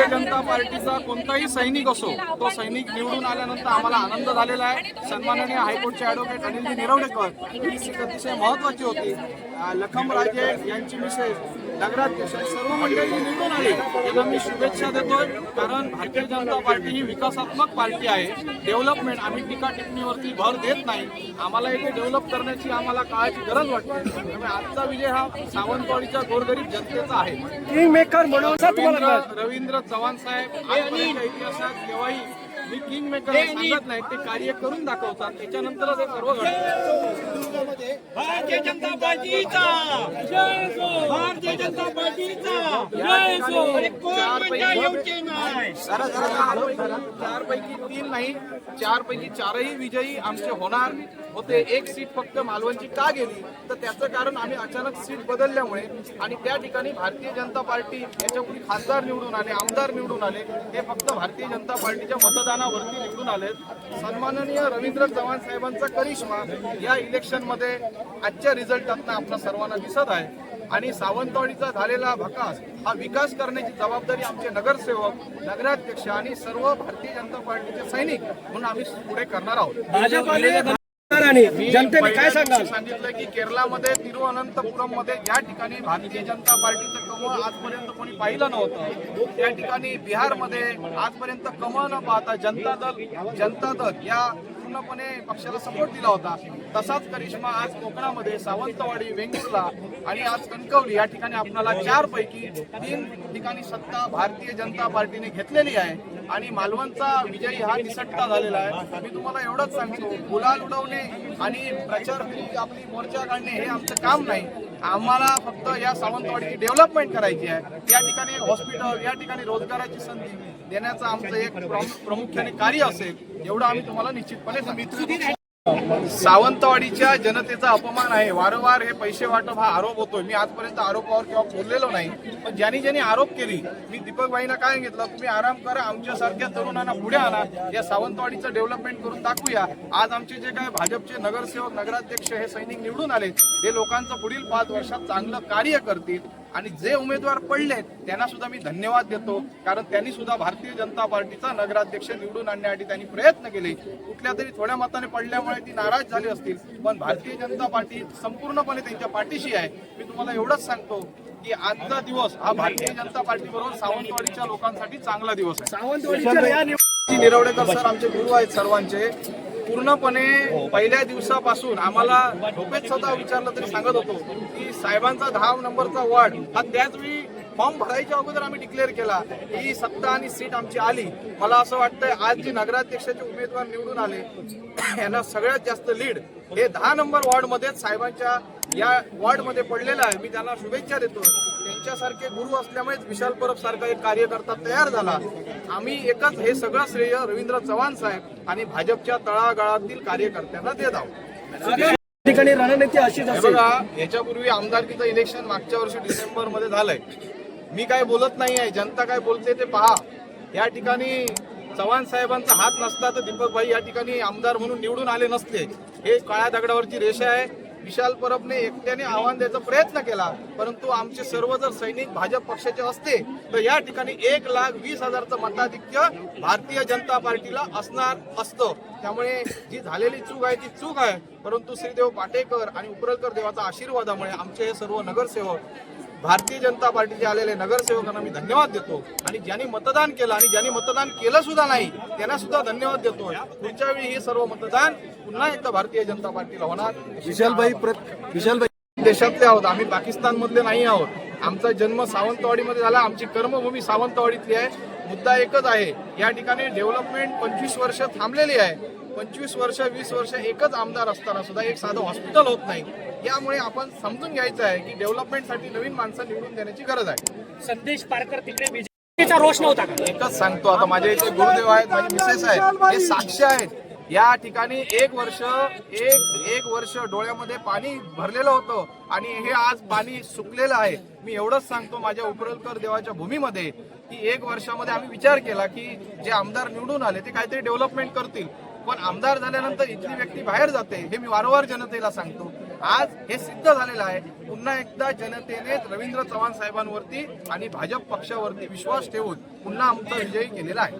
भारतीय जनता पार्टीचा कोणताही सैनिक असो तो सैनिक निवडून आल्यानंतर आम्हाला आनंद झालेला आहे. सन्माननीय हायकोर्टचे ॲडव्होकेट अनिलजी निरवडेकर ही अतिशय महत्वाची होती. लखम राजे यांची मिसेस. नगराध्यक्ष सर्व मंडळी निवडून आली. त्यांना मी शुभेच्छा देतोय. कारण भारतीय जनता पार्टी ही विकासात्मक पार्टी आहे. डेव्हलपमेंट आम्ही टीका टिप्पणीवरती भर देत नाही. आम्हाला इथे डेव्हलप करण्याची आम्हाला काळाची गरज वाटते. त्यामुळे आजचा विजय हा सावंतवाडीच्या गोरगरीब जनतेचा आहे. किंग मेकर म्हणून असं तुम्हाला रवींद्र रवींद्र चव्हाण साहेब आजपर्यंतच्या इतिहासात केव्हाही मी किंग मेकर सांगत नाही. ते कार्य करून दाखवतात. त्याच्यानंतरच हे सर्व घडतं. भारतीय जनता पार्टीचा. भारतीय जनता पार्टीचा. कोण म्हणजे येऊचे नाही. चार पैकी तीन नाही चार पैकी चारही विजयी आमचे होणार होते. एक सीट फक्त मालवणची का गेली? तर त्याचं कारण आम्ही अचानक सीट बदलल्यामुळे आणि त्या ठिकाणी भारतीय जनता पार्टी याच्यापूर्वी खासदार निवडून आले आमदार निवडून आले हे फक्त भारतीय जनता पार्टीच्या मतदानावरती निवडून आले सन्माननीय रवींद्र चव्हाण साहेबांचा करिश्मा या इलेक्शनमध्ये आजच्या रिझल्टातनं आपल्या सर्वांना दिसत आहे. आणि सावंतवाडीचा झालेला भकास हा विकास करण्याची जबाबदारी आमचे नगरसेवक नगराध्यक्ष आणि सर्व भारतीय जनता पार्टीचे सैनिक म्हणून आम्ही पुढे करणार आहोत. जनतेने काय सांगितलं की केरळामध्ये तिरुअनंतपुरममध्ये ज्या ठिकाणी भारतीय जनता पार्टीचं कमळ आजपर्यंत कोणी पाहिलं नव्हतं त्या ठिकाणी बिहारमध्ये आजपर्यंत कमळ न पाहता जनता दल जनता दल या पूर्णपणे पक्षाला सपोर्ट दिला होता. तसाच करिश्मा आज कोकणामध्ये सावंतवाडी वेंगुर्ला आणि आज कणकवली या ठिकाणी आपल्याला चार पैकी तीन ठिकाणी सत्ता भारतीय जनता पार्टीने घेतलेली आहे. आणि मालवणचा विजयी हा निसटता झालेला आहे. मी तुम्हाला एवढंच सांगतो गुलाल उडवणे आणि प्रचार आपली मोर्चा काढणे हे आमचं काम नाही. आम्हाला फक्त या सावंतवाडीची डेव्हलपमेंट करायची आहे. या ठिकाणी हॉस्पिटल या ठिकाणी रोजगाराची संधी देण्याचं आमचं एक प्रमुख- प्रामुख्याने कार्य असेल एवढं आम्ही तुम्हाला निश्चितपणे सांगितलं सावंतवाडीच्या जनतेचा अपमान आहे. वारंवार हे पैसे वाटप हा आरोप होतोय. मी आजपर्यंत आरोपावर किंवा बोललेलो नाही. पण ज्यांनी ज्यांनी आरोप केली मी दीपकबाईंना काय घेतलं? तुम्ही आराम करा आमच्यासारख्या तरुणांना पुढे आणा. या सावंतवाडीचं डेव्हलपमेंट करून दाखवूया आज आमचे जे काय भाजपचे नगरसेवक नगराध्यक्ष हे सैनिक निवडून आले हे लोकांचं पुढील पाच वर्षात चांगलं कार्य करतील. आणि जे उमेदवार पडलेत त्यांना सुद्धा मी धन्यवाद देतो. कारण त्यांनी सुद्धा भारतीय जनता पार्टीचा नगराध्यक्ष निवडून आणण्यासाठी त्यांनी प्रयत्न केले. कुठल्या तरी थोड्या मताने पडल्यामुळे ती नाराज झाली असतील. पण भारतीय जनता पार्टी संपूर्णपणे त्यांच्या पाठीशी आहे. मी तुम्हाला एवढंच सांगतो की आजचा दिवस हा भारतीय जनता पार्टी बरोबर सावंतवाडीच्या लोकांसाठी चांगला दिवस आहे. सावंतवाडीच्या निरवडेकर सर आमचे गुरु आहेत सर्वांचे. पूर्णपणे पहिल्या दिवसापासून आम्हाला झोपेत स्वतः विचारलं तरी सांगत होतो की साहेबांचा दहा नंबरचा वॉर्ड हा त्याच वेळी फॉर्म भरायच्या अगोदर आम्ही डिक्लेअर केला. ही सत्ता आणि सीट आमची आली. मला असं वाटतंय आज जी नगराध्यक्षाचे उमेदवार निवडून आले यांना सगळ्यात जास्त लीड हे दहा नंबर वॉर्डमध्येच साहेबांच्या या वॉर्डमध्ये पडलेलं आहे. मी त्यांना शुभेच्छा देतो त्यांच्यासारखे गुरु असल्यामुळेच विशाल परब सारखा एक कार्यकर्ता तयार झाला. आम्ही एकच हे सगळं श्रेय रवींद्र चव्हाण साहेब आणि भाजपच्या तळागाळातील कार्यकर्त्यांना देत आहोत. ठिकाणी रणनीती अशीच बघा याच्यापूर्वी आमदारकीचं इलेक्शन मागच्या वर्षी डिसेंबरमध्ये झालंय. मी काय बोलत नाही आहे जनता काय बोलते ते पहा. या ठिकाणी चव्हाण साहेबांचा हात नसता तर दीपक भाई या ठिकाणी आमदार म्हणून निवडून आले नसते. हे काळ्या दगडावरची रेषा आहे. विशाल परबने एकट्याने आव्हान द्यायचा प्रयत्न केला परंतु आमचे सर्व जर सैनिक भाजप पक्षाचे असते तर या ठिकाणी एक लाख वीस हजारचं मताधिक्य भारतीय जनता पार्टीला असणार असतं. त्यामुळे जी झालेली चूक आहे ती चूक आहे. परंतु श्रीदेव पाटेकर आणि उपरलकर देवाचा आशीर्वादामुळे आमचे हे सर्व नगरसेवक भारतीय जनता पार्टीचे आलेले नगरसेवकांना मी धन्यवाद देतो. आणि ज्यांनी मतदान केलं आणि ज्यांनी मतदान केलं सुद्धा नाही त्यांना सुद्धा धन्यवाद देतो. पुढच्या वेळी हे सर्व मतदान पुन्हा एकदा भारतीय जनता पार्टीला होणार. विशालभाई विशालभाई देशातले आहोत आम्ही पाकिस्तान मधले नाही आहोत. आमचा जन्म सावंतवाडीमध्ये झाला आमची कर्मभूमी सावंतवाडीतली आहे. मुद्दा एकच आहे. या ठिकाणी डेव्हलपमेंट पंचवीस वर्ष थांबलेली आहे. पंचवीस वर्ष वीस वर्ष एकच आमदार असताना सुद्धा एक साधं हॉस्पिटल होत नाही. यामुळे आपण समजून घ्यायचं आहे की डेव्हलपमेंटसाठी नवीन माणसं निवडून देण्याची गरज आहे. संदेश पारकर तिकडे विजयचा रोष नव्हता का? एकच सांगतो आता माझ्या इथे गुरुदेव आहेत माझे मिसेस आहेत हे साक्ष आहेत. या ठिकाणी एक वर्ष एक एक वर्ष डोळ्यामध्ये पाणी भरलेलं होतं आणि हे आज पाणी सुकलेलं आहे. मी एवढंच सांगतो माझ्या उपरलकर देवाच्या भूमीमध्ये की एक वर्षामध्ये आम्ही विचार केला की जे आमदार निवडून आले ते काहीतरी डेव्हलपमेंट करतील. पण आमदार झाल्यानंतर इथली व्यक्ती बाहेर जाते हे मी वारंवार जनतेला सांगतो. आज हे सिद्ध झालेलं आहे. पुन्हा एकदा जनतेने रवींद्र चव्हाण साहेबांवरती आणि भाजप पक्षावरती विश्वास ठेवून पुन्हा आमचा विजयी केलेला आहे.